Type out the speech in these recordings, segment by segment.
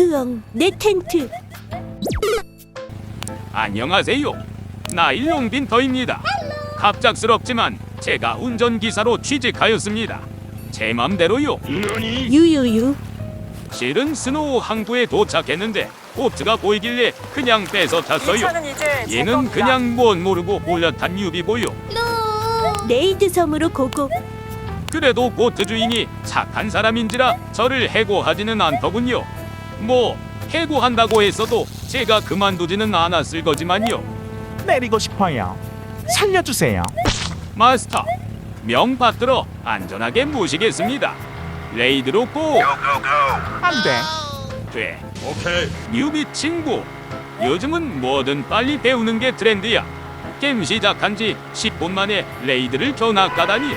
크엉 내 텐트 안녕하세요. 나일용 빈터입니다. 갑작스럽지만 제가 운전기사로 취직하였습니다. 제 맘대로요. 유유유 실은 스노우 항구에 도착했는데 보트가 보이길래 그냥 빼서 탔어요. 얘는 그냥 뭔 모르고 몰려탄 유비보요. 네이드 섬으로 고고 그래도 보트 주인이 착한 사람인지라 저를 해고하지는 않더군요. 뭐 해고한다고 했어도 제가 그만두지는 않았을 거지만요. 내리고 싶어요. 살려주세요. 마스터 명 받들어 안전하게 모시겠습니다. 레이드로 고! 안 돼. 돼. 오케이. 뉴비 친구. 요즘은 뭐든 빨리 배우는 게 트렌드야. 게임 시작한 지 10분 만에 레이드를 견학 가다니.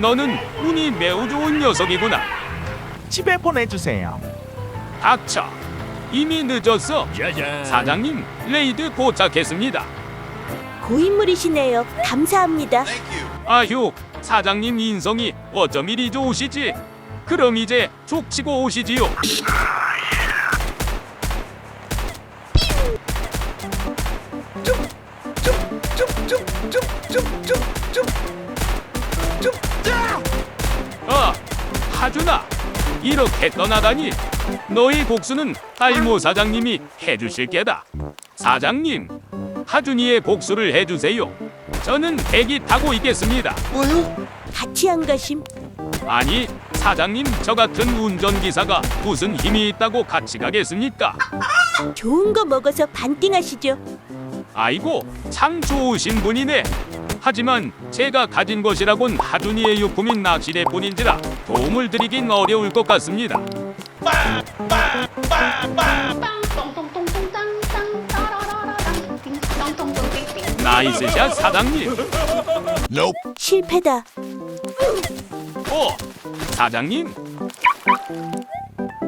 너는 운이 매우 좋은 녀석이구나. 집에 보내주세요. 악차. 이미 늦었어. 짜잔. 사장님, 레이드 도착했습니다. 고인물이시네요. 감사합니다. 아휴, 사장님 인성이 어쩜 이리 좋으시지? 그럼 이제 족치고 오시지요. 아, 하준아, 이렇게 떠나다니 너희 복수는 할모 사장님이 해주실 게다. 사장님, 하준이의 복수를 해주세요. 저는 배기 타고 있겠습니다. 뭐요? 같이 안 가심? 아니, 사장님 저 같은 운전기사가 무슨 힘이 있다고 같이 가겠습니까? 좋은 거 먹어서 반띵하시죠. 아이고, 참 좋으신 분이네. 하지만 제가 가진 것이라곤 하준이의 유품인 낚시대뿐인지라 도움을 드리긴 어려울 것 같습니다. 나이스 샷 사장님. 실패다. 어, 사장님.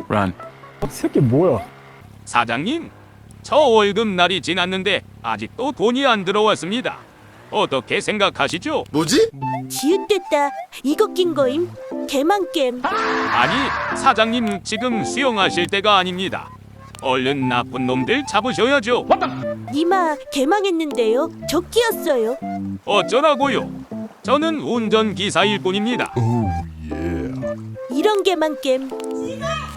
런 어, 새끼 뭐야? 사장님. 저 월급 날이 지났는데 아직도 돈이 안 들어왔습니다. 어떻게 생각하시죠? 뭐지? 지읒됐다. 이거 낀 거임. 개만겜 아니, 사장님 지금 수영하실 때가 아닙니다. 얼른 나쁜 놈들 잡으셔야죠. 이마 개망했는데요. 저 끼었어요. 어쩌라고요? 저는 운전기사일 뿐입니다. 예. 이런 개만겜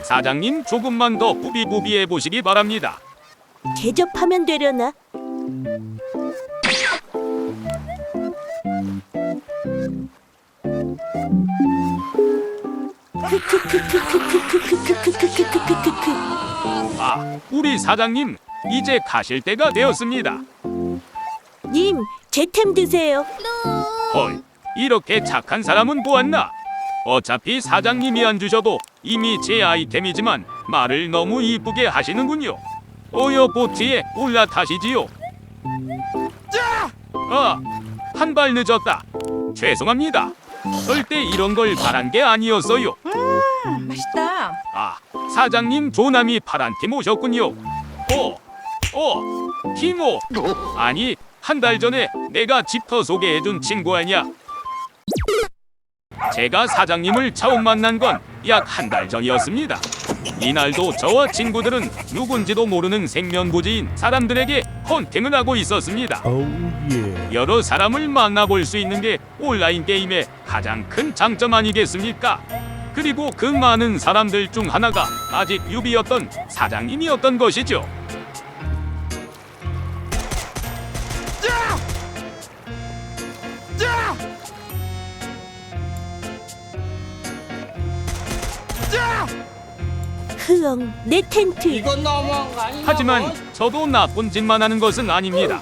사장님 조금만 더 부비부비해 보시기 바랍니다. 대접하면 되려나? 아, 우리 사장님 이제 가실 때가 되었습니다. 님, 제템 드세요. 헐, 이렇게 착한 사람은 보았나? 어차피 사장님이 안 주셔도 이미 제 아이템이지만 말을 너무 이쁘게 하시는군요. 어여 보트에 올라타시지요. 아, 한 발 늦었다. 죄송합니다. 절대 이런 걸 바란 게 아니었어요. 맛있다. 아, 사장님 조남이 파란 팀 오셨군요. 어, 어, 티모. 아니, 한 달 전에 내가 집터 소개해준 친구 아니야. 제가 사장님을 처음 만난 건 약 한 달 전이었습니다. 이날도 저와 친구들은 누군지도 모르는 생면부지인 사람들에게 헌팅을 하고 있었습니다. 오우 예. 여러 사람을 만나볼 수 있는 게 온라인 게임의 가장 큰 장점 아니겠습니까? 그리고 그 많은 사람들 중 하나가 아직 유비였던 사장님이었던 것이죠. 흐엉, 내 텐트. 하지만 저도 나쁜 짓만 하는 것은 아닙니다.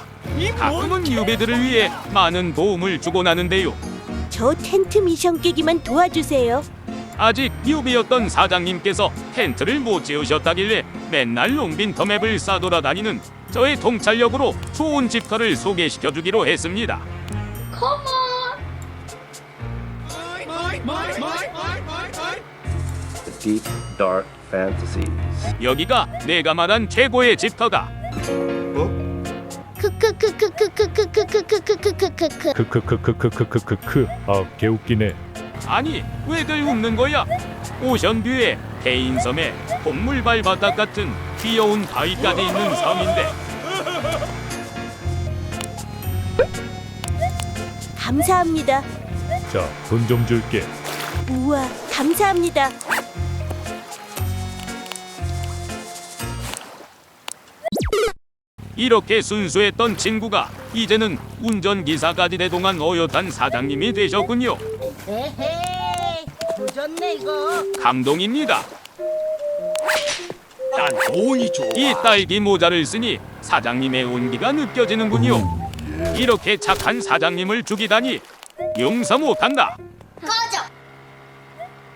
가끔은 유비들을 위해 많은 도움을 주곤 하는데요. 저 텐트 미션 깨기만 도와주세요. 아직 유비였던 사장님께서 텐트를 못 지으셨다길래 맨날 롱빈터 맵을 싸돌아다니는 저의 통찰력으로 좋은 집터를 소개시켜 주기로 했습니다. the deep, dark fantasies. 여기가 내가 말한 최고의 집터다. 크크크크크크크크크크크크크크크. 크크크크크크크크크. 아 개웃기네. 아니 왜들 웃는 거야? 오션뷰에 개인섬에 콧물발 바닥 같은 귀여운 바위까지 있는 섬인데 감사합니다. 자, 돈 좀 줄게. 우와, 감사합니다. 이렇게 순수했던 친구가 이제는 운전기사까지 대동한 어엿한 사장님이 되셨군요. 에헤이 조졌네 이거 감동입니다. 난 돈이 좋아. 이 딸기 모자를 쓰니 사장님의 온기가 느껴지는군요. 이렇게 착한 사장님을 죽이다니 용서 못한다.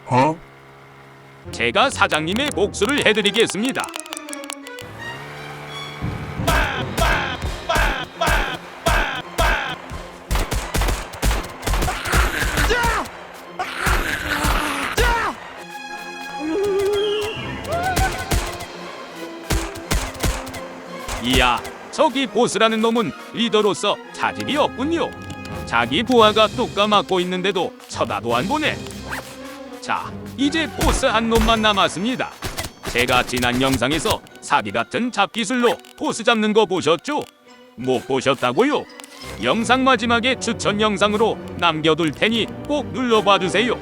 꺼져 제가 사장님의 복수를 해드리겠습니다. 저기 보스라는 놈은 리더로서 자질이 없군요. 자기 부하가 뚝 까맞고 있는데도 쳐다도 안 보네. 자, 이제 보스 한 놈만 남았습니다. 제가 지난 영상에서 사기 같은 잡기술로 보스 잡는 거 보셨죠? 못 보셨다고요? 영상 마지막에 추천 영상으로 남겨둘 테니 꼭 눌러봐 주세요.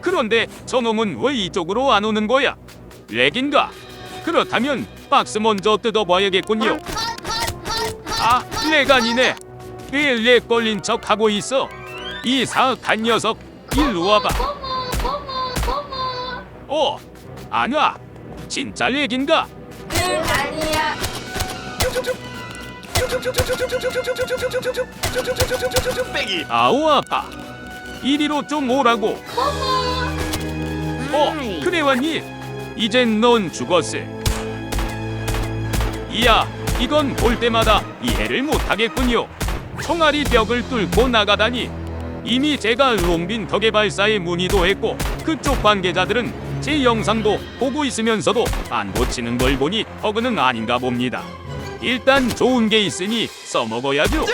그런데 저놈은 왜 이쪽으로 안 오는 거야? 렉인가? 그렇다면 박스 먼저 뜯어봐야겠군요. 아, 렉 아니네. 왜렉 걸린 척 하고 있어? 이 사악한 녀석, 일로 와봐. 어, 안 와. 진짜 렉인가? 아니야 아우 아파. 이리로 좀 오라고. 어, 그래 왔니? 이젠 넌 죽었어. 이야, 이건 볼 때마다 이해를 못하겠군요. 총알이 벽을 뚫고 나가다니. 이미 제가 롱빈 덕의 발사에 문의도 했고 그쪽 관계자들은 제 영상도 보고 있으면서도 안 고치는 걸 보니 버그는 아닌가 봅니다. 일단 좋은 게 있으니 써먹어야죠. 오,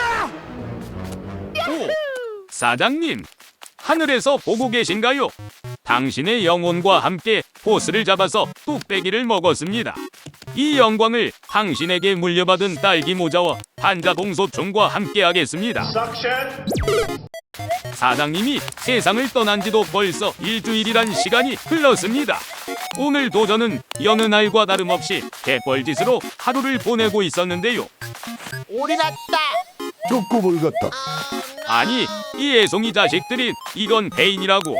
사장님, 하늘에서 보고 계신가요? 당신의 영혼과 함께 보스를 잡아서 뚝배기를 먹었습니다. 이 영광을 당신에게 물려받은 딸기 모자와 한자봉소총과 함께 하겠습니다. 사장님이 세상을 떠난 지도 벌써 일주일이란 시간이 흘렀습니다. 오늘도 저는 여느 날과 다름없이 개뻘짓으로 하루를 보내고 있었는데요. 오리 났다 쪼꼬볼 같다. 아니 이 애송이 자식들이 이건 배인이라고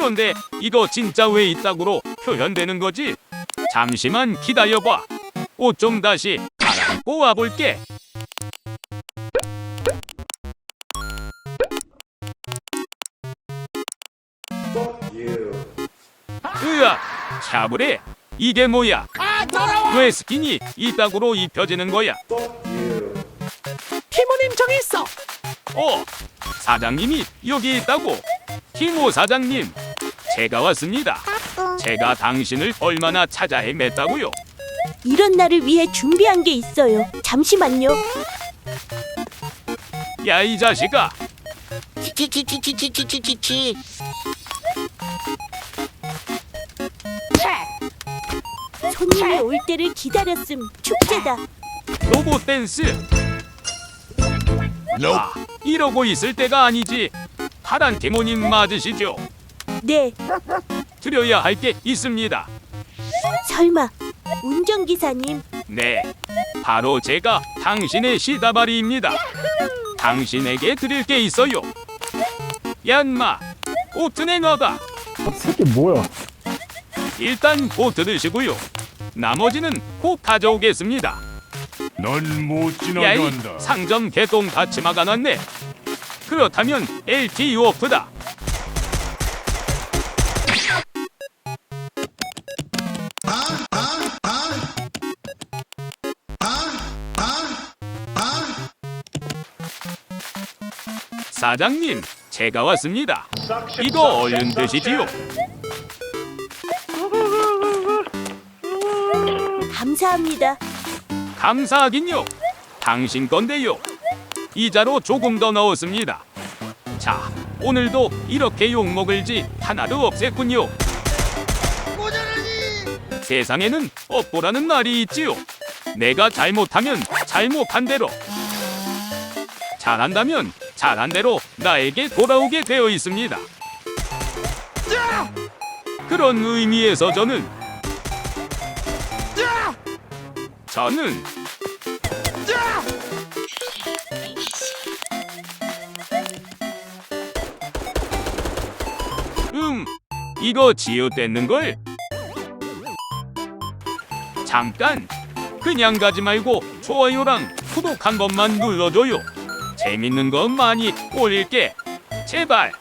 그런데 이거 진짜 왜 이따구로 표현되는 거지? 잠시만 기다려봐 옷 좀 다시 갈아입고 와볼게 으아 차브레 이게 뭐야 왜 스킨이 이따구로 입혀지는 거야 티모님 있어. 어, 사장님이 여기 있다고. 티모 사장님, 제가 왔습니다. 제가 당신을 얼마나 찾아 헤맸다고요? 이런 날을 위해 준비한 게 있어요. 잠시만요. 야 이 자식아, 치치치치치치치치치 손님이 올 때를 기다렸음. 축제다. 로봇 댄스. 아, 이러고 있을 때가 아니지. 파란 티모님 맞으시죠? 네, 드려야 할 게 있습니다. 설마 운전기사님 네, 바로 제가 당신의 시다바리입니다. 당신에게 드릴 게 있어요. 얀마, 오트 내놔봐. 이 새끼 뭐야? 일단 보트 드시고요. 나머지는 꼭 가져오겠습니다. 넌 못 야이 상점 개똥 다치마가 났네. 그렇다면 LT 오프다. 사장님, 제가 왔습니다. 이거 얼른 드시지요. 감사합니다. 감사하긴요. 당신 건데요. 이자로 조금 더 넣었습니다. 자, 오늘도 이렇게 욕먹을 지 하나도 없앴군요. 세상에는 업보라는 말이 있지요. 내가 잘못하면 잘못한 대로, 잘한다면 잘한 대로 나에게 돌아오게 되어 있습니다. 그런 의미에서 저는 저는 음 이거 지어댔는 걸 잠깐 그냥 가지 말고 좋아요랑 구독 한 번만 눌러줘요 재밌는 거 많이 올릴게. 제발